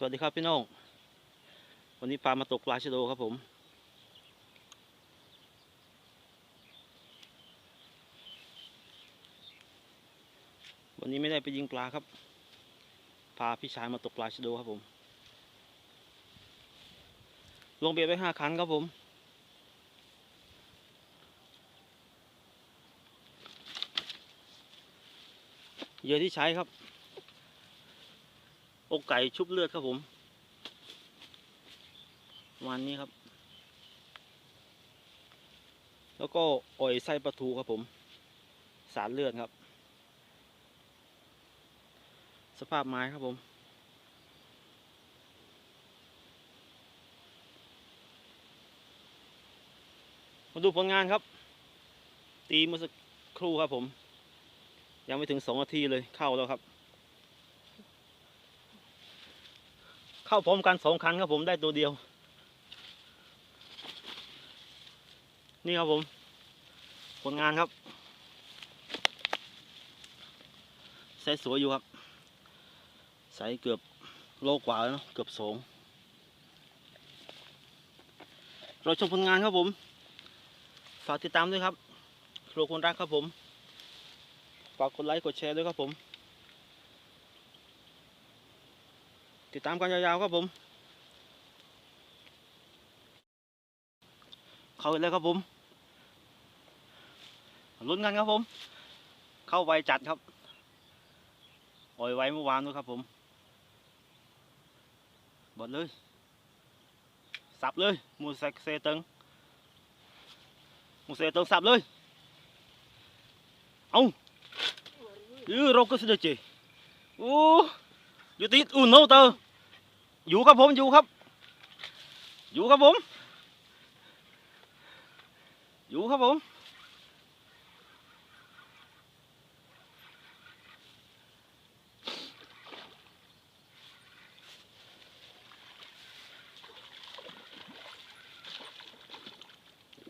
สวัสดีครับพี่น้อง วันนี้ปลามาตกปลาชะโดครับผม วันนี้ไม่ได้ไปยิงปลาครับ พาพี่ชายมาตกปลาชะโดครับผม ลงเบ็ดไปห้าคันครับผม เหยื่อที่ใช้ครับ อกไก่ชุบเลือดครับผมวันนี้ครับ แล้วก็อ่อยไส้ปลาทูครับผม สารเลือดครับ สภาพไม้ครับผมมาดูผลงานครับ ตีเมื่อสักครู่ครับผม ยังไม่ถึงสองนาทีเลยเข้าแล้วครับ เข้าพร้อมกันสองคันครับผมได้ตัวเดียว นี่ครับผม ผลงานครับใส่สวยอยู่ครับใส่เกือบโลกว่าแล้วเนอะเกือบสองเราชมผลงานครับผม ฝากติดตามด้วยครับครัวคนรักครับผม ฝากกดไลค์กดแชร์ด้วยครับผม ติดตามกันยาวๆครับผม เข้าเลยครับผมลุ้นกันครับผม เข้าไวจัดครับปล่อยไว้เมื่อวานด้วยครับผมบดเลย สับเลยมูเซเซตึงมูเซตึงสับเลยเอาอือเราก็เสด็จจีโอ้ อยู่ติดอุ่นโนเตอร์อยู่ครับผมอยู่ครับ อยู่ครับผมอยู่ครับผม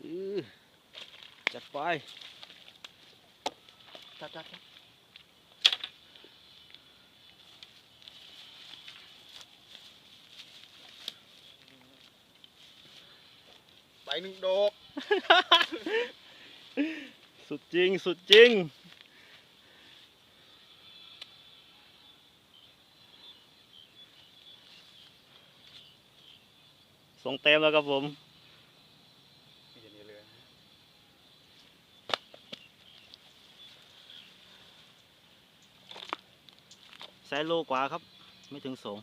อื้อจัดไปจัดจัดจัด ไปหนึ่งดอก สุดจริง สุดจริง ส่งเต็มแล้วครับผมแสนโลกว่าครับ ไม่ถึงสอง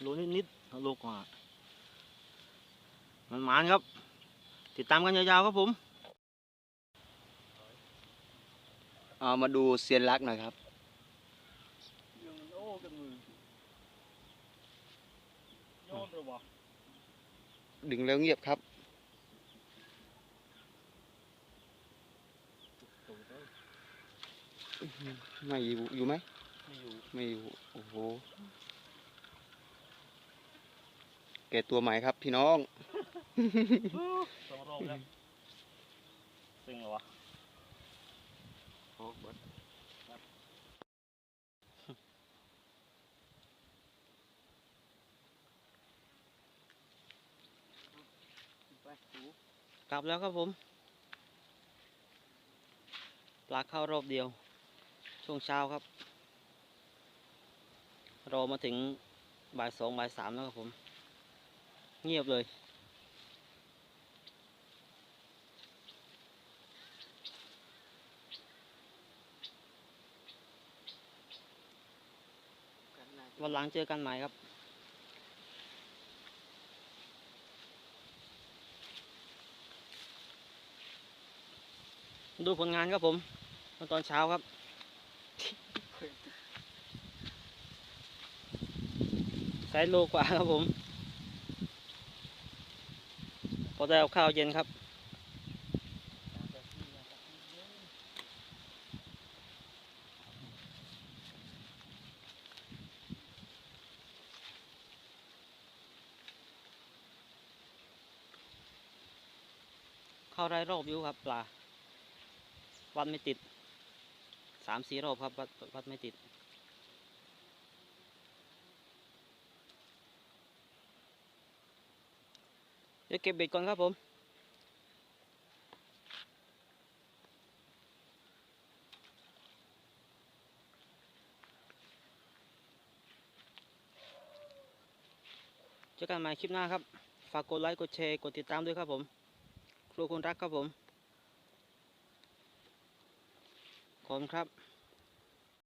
โลนิดนิดๆโลกว่า มันหมานครับ ติดตามกันยาวๆครับผมเอามาดูเซียนรักหน่อยครับโอ้กันมือโยนหรือเปล่าดึงแล้วเงียบครับไม่อยู่อยู่ไหมไม่อยู่ไม่อยู่โอ้โหแกตัวใหม่ครับพี่น้อง สองรอบแล้วซึ่งเหรอวะโอ้บดกลับแล้วครับผม ปลาเข้ารอบเดียว ช่วงเช้าครับ รอมาถึงบ่ายสองบ่ายสามแล้วครับผม เงียบเลย วันหลังเจอกันใหม่ครับดูผลงานครับผมตอนเช้าครับไซส์โลกว่าครับผม พอได้เอาข้าวเย็นครับ เข้าไร่รอบอยู่ครับ ปลา วัดไม่ติดสามสี่รอบครับ วัดวัดไม่ติด เดี๋ยวเก็บเบ็ดก่อนครับผมเจอกันใหม่คลิปหน้าครับ ฝากกดไลค์ กดแชร์ กดติดตามด้วยครับผม ครูคนรักครับผมขอบคุณครับ